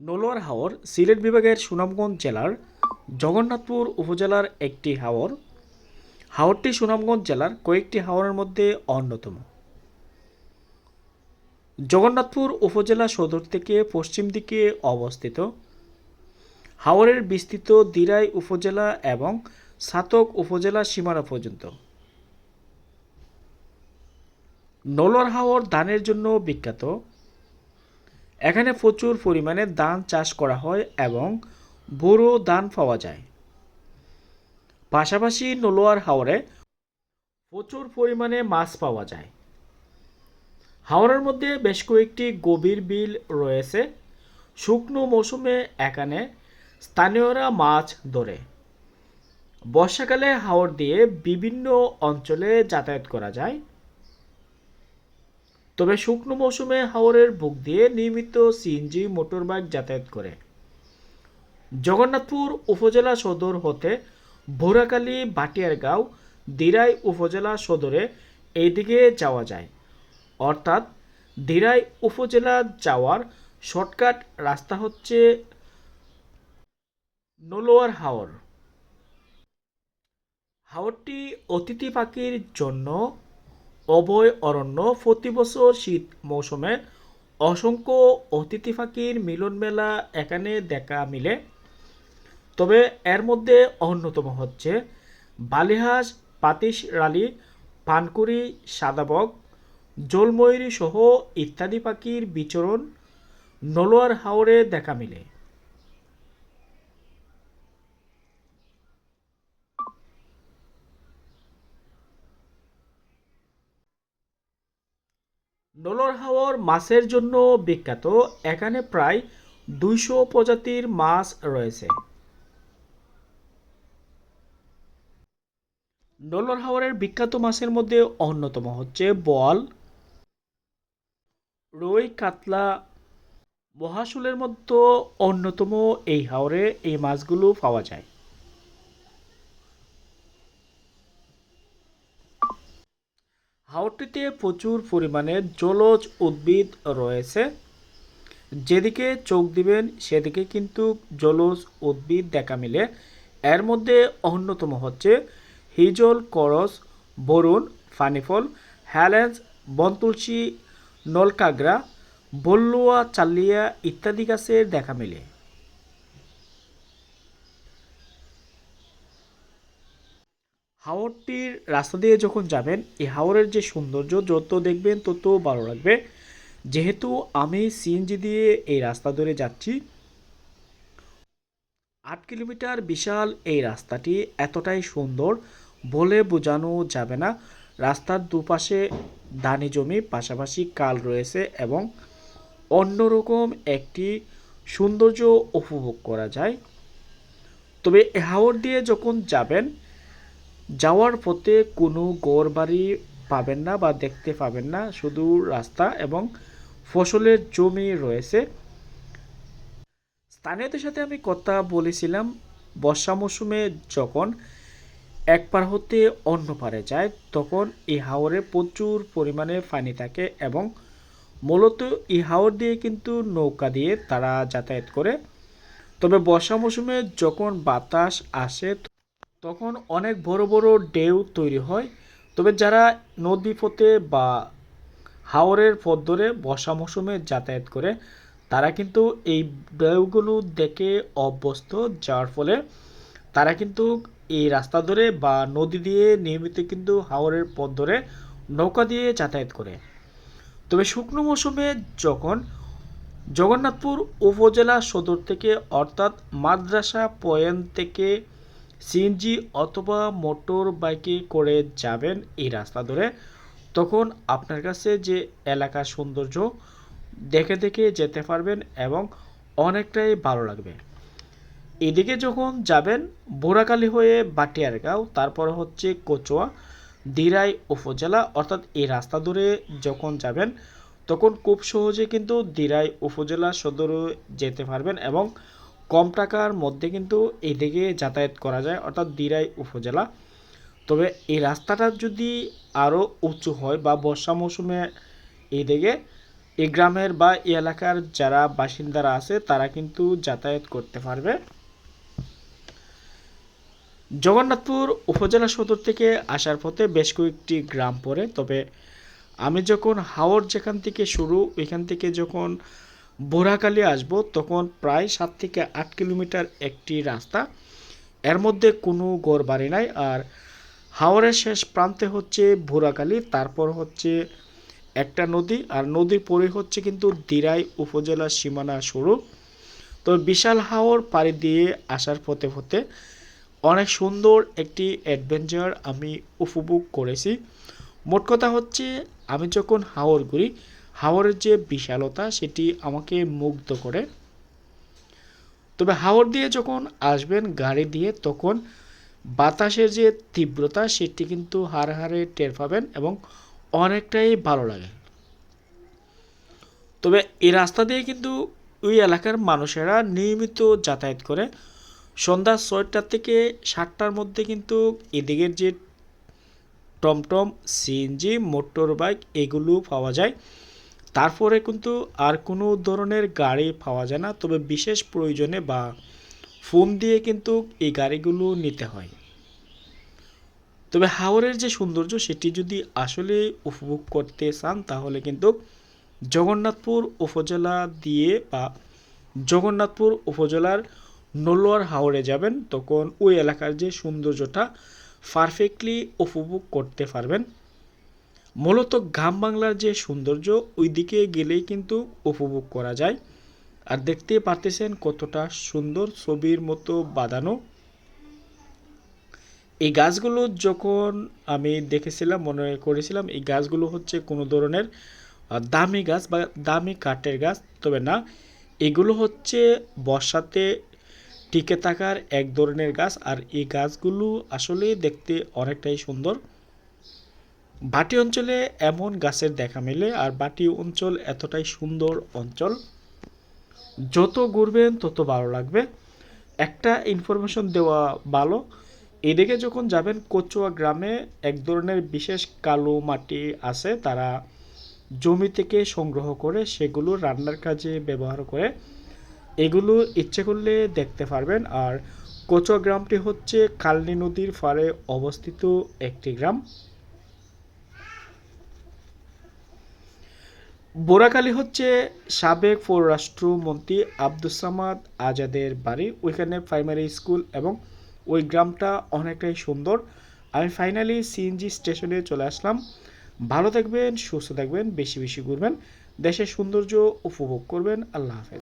নলোয়ার হাওর সিলেট বিভাগের সুনামগঞ্জ জেলার জগন্নাথপুর উপজেলার একটি হাওর। হাওরটি সুনামগঞ্জ জেলার কয়েকটি হাওরের মধ্যে অন্যতম। জগন্নাথপুর উপজেলা সদর থেকে পশ্চিম দিকে অবস্থিত। হাওরের বিস্তৃত দিরাই উপজেলা এবং সাতক উপজেলা সীমানা পর্যন্ত। নলোয়ার হাওর ধানের জন্য বিখ্যাত। এখানে প্রচুর পরিমাণে ধান চাষ করা হয় এবং বোরো ধান পাওয়া যায়। পাশাপাশি নলোয়ার হাওরে প্রচুর পরিমাণে মাছ পাওয়া যায়। হাওড়ার মধ্যে বেশ কয়েকটি গভীর বিল রয়েছে। শুকনো মৌসুমে এখানে স্থানীয়রা মাছ ধরে। বর্ষাকালে হাওর দিয়ে বিভিন্ন অঞ্চলে যাতায়াত করা যায়। তবে শুকনো মৌসুমে হাওরের বুক দিয়ে নিয়মিত সিএনজি, মোটরবাইক যাতায়াত করে। জগন্নাথপুর উপজেলা সদর হতে ভোরাকালী, বাটিয়ারগাঁও, দিরাই উপজেলা সদরে এইদিকে যাওয়া যায়। অর্থাৎ দিরাই উপজেলা যাওয়ার শর্টকাট রাস্তা হচ্ছে নলোয়ার হাওর। হাওরটি অতিথি পাখির জন্য অভয় অরণ্য প্রতি বছর শীত মৌসুমে অসংখ্য অতিথি পাখির মিলন মেলা এখানে দেখা মিলে। তবে এর মধ্যে অন্যতম হচ্ছে বালিহাঁস, পাতিস রালি, পানকুড়ি, সাদাবক জলময়ূরী সহ ইত্যাদি পাখির বিচরণ নলোয়ার হাওরে দেখা মিলে। নলোয়ার হাওর মাছের জন্য বিখ্যাত। এখানে প্রায় দুইশো প্রজাতির মাছ রয়েছে। নলোয়ার হাওরের বিখ্যাত মাছের মধ্যে অন্যতম হচ্ছে বোয়াল, রুই, কাতলা, মহাশুলের মধ্যে অন্যতম এই হাওরে এই মাছগুলো পাওয়া যায়। হাওরটিতে প্রচুর পরিমাণে জলজ উদ্ভিদ রয়েছে। যেদিকে চোখ দিবেন, সেদিকে কিন্তু জলজ উদ্ভিদ দেখা মিলে। এর মধ্যে অন্যতম হচ্ছে হিজল, করস, বরুণ, ফানিফল, হ্যালেন্স, বনতুলসী নলকাগরা বল্লুয়া চাল্লিয়া ইত্যাদি গাছের দেখা মিলে। হাওরটির রাস্তা দিয়ে যখন যাবেন, এই হাওরের যে সৌন্দর্য, যত দেখবেন তত ভালো লাগবে। যেহেতু আমি সিএনজি দিয়ে এই রাস্তা ধরে যাচ্ছি, আট কিলোমিটার বিশাল এই রাস্তাটি এতটাই সুন্দর বলে বোঝানো যাবে না। রাস্তার দুপাশে ধানি জমি, পাশাপাশি কাল রয়েছে এবং অন্যরকম একটি সৌন্দর্য উপভোগ করা যায়। তবে হাওর দিয়ে যখন যাবেন যাওয়ার পথে কোনো গড় বাড়ি পাবেন না বা দেখতে পাবেন না, শুধু রাস্তা এবং ফসলের জমি রয়েছে। স্থানীয়দের সাথে আমি কথা বলেছিলাম, বর্ষা মৌসুমে যখন এক পার হতে অন্য পারে যায়, তখন এই হাওরে প্রচুর পরিমাণে পানি থাকে এবং মূলত এই হাওর দিয়ে কিন্তু নৌকা দিয়ে তারা যাতায়াত করে। তবে বর্ষা মৌসুমে যখন বাতাস আসে তখন অনেক বড় বড় ঢেউ তৈরি হয়। তবে যারা নদী পথে বা হাওরের পথ ধরে বর্ষা মৌসুমে যাতায়াত করে, তারা কিন্তু এই ঢেউগুলো দেখে অভ্যস্ত, যার ফলে তারা কিন্তু এই রাস্তা ধরে বা নদী দিয়ে নিয়মিত কিন্তু হাওরের পথ ধরে নৌকা দিয়ে যাতায়াত করে। তবে শুকনো মৌসুমে যখন জগন্নাথপুর উপজেলা সদর থেকে, অর্থাৎ মাদ্রাসা পয়েন্ট থেকে সিএনজি অথবা মোটর বাইকে করে যাবেন এই রাস্তা ধরে, তখন আপনার কাছে যে এলাকার সৌন্দর্য দেখে দেখে যেতে পারবেন এবং অনেকটাই ভালো লাগবে। এদিকে যখন যাবেন বোরাকালী হয়ে বাটিয়ারগাঁও, তারপর হচ্ছে কচুয়া, দিরাই উপজেলা, অর্থাৎ এই রাস্তা ধরে যখন যাবেন, তখন খুব সহজে কিন্তু দিরাই উপজেলা সদরে যেতে পারবেন এবং কম টাকার মধ্যে কিন্তু এদিকে যাতায়াত করা যায়, অর্থাৎ দিরাই উপজেলা। তবে এই রাস্তাটা যদি আরও উঁচু হয় বা বর্ষা মৌসুমে এদিকে এই গ্রামের বা এই এলাকার যারা বাসিন্দারা আছে, তারা কিন্তু যাতায়াত করতে পারবে। জগন্নাথপুর উপজেলা সদর থেকে আসার পথে বেশ কয়েকটি গ্রাম পড়ে। তবে আমি যখন হাওড় যেখান থেকে শুরু, ওইখান থেকে যখন বোরাকালি আসব, তখন প্রায় সাত থেকে আট কিলোমিটার একটি রাস্তা। এর মধ্যে কোনো গড় বাড়ি নাই। আর হাওড়ের শেষ প্রান্তে হচ্ছে ভোরাকালি তারপর হচ্ছে একটা নদী। আর নদীর পরে হচ্ছে কিন্তু দিরাই উপজেলার সীমানা শুরু তো বিশাল হাওড় পাড়ি দিয়ে আসার পথে পথে অনেক সুন্দর একটি অ্যাডভেঞ্চার আমি উপভোগ করেছি। মোট কথা হচ্ছে, আমি যখন হাওড় ঘুরি হাওড়ের যে বিশালতা, সেটি আমাকে মুগ্ধ করে। তবে হাওড় দিয়ে যখন আসবেন গাড়ি দিয়ে, তখন বাতাসের যে তীব্রতা, সেটি কিন্তু হাড় হাড়ে টের পাবেন এবং অনেকটাই ভালো লাগে। তবে এই রাস্তা দিয়ে কিন্তু ওই এলাকার মানুষেরা নিয়মিত যাতায়াত করে। সন্ধ্যা ছয়টা থেকে সাতটার মধ্যে কিন্তু এদিকের যে টমটম, সিএনজি মোটর বাইক এগুলো পাওয়া যায়। তারপরে কিন্তু আর কোনো ধরনের গাড়ি পাওয়া যায় না। তবে বিশেষ প্রয়োজনে বা ফোন দিয়ে কিন্তু এই গাড়িগুলো নিতে হয়। তবে হাওড়ের যে সৌন্দর্য, সেটি যদি আসলে উপভোগ করতে চান, তাহলে কিন্তু জগন্নাথপুর উপজেলা দিয়ে বা জগন্নাথপুর উপজেলার নলোয়ার হাওড়ে যাবেন, তখন ওই এলাকার যে সৌন্দর্যটা পারফেক্টলি উপভোগ করতে পারবেন। মূলত গ্রাম বাংলার যে সৌন্দর্য ওই দিকে গেলেই কিন্তু উপভোগ করা যায়। আর দেখতে পারতেছেন কতটা সুন্দর ছবির মতো বাঁধানো। এই গাছগুলো যখন আমি দেখেছিলাম, মনে করেছিলাম, এই গাছগুলো হচ্ছে কোনো ধরনের দামি গাছ বা দামি কাঠের গাছ, তবে না, এগুলো হচ্ছে বর্ষাতে টিকে থাকার এক ধরনের গাছ। আর এই গাছগুলো আসলে দেখতে অনেকটাই সুন্দর। বাটি অঞ্চলে এমন গাছের দেখা মেলে, আর বাটি অঞ্চল এতটাই সুন্দর অঞ্চল, যত ঘুরবেন তত ভালো লাগবে। একটা ইনফরমেশন দেওয়া ভালো, এদিকে যখন যাবেন কচুয়া গ্রামে, এক ধরনের বিশেষ কালো মাটি আছে তারা জমি থেকে সংগ্রহ করে সেগুলো রান্নার কাজে ব্যবহার করে। এগুলো ইচ্ছে করলে দেখতে পারবেন, আর কচুয়া গ্রামটি হচ্ছে কালনী নদীর পাড়ে অবস্থিত একটি গ্রাম। বোরাকালী হচ্ছে সাবেক পররাষ্ট্রমন্ত্রী আব্দুস সামাদ আজাদের বাড়ি। ওইখানে প্রাইমারি স্কুল এবং ওই গ্রামটা অনেকটাই সুন্দর। আমি ফাইনালি সিএনজি স্টেশনে চলে আসলাম। ভালো থাকবেন, সুস্থ থাকবেন, বেশি বেশি ঘুরবেন। দেশের সৌন্দর্য উপভোগ করবেন। আল্লাহ হাফেজ।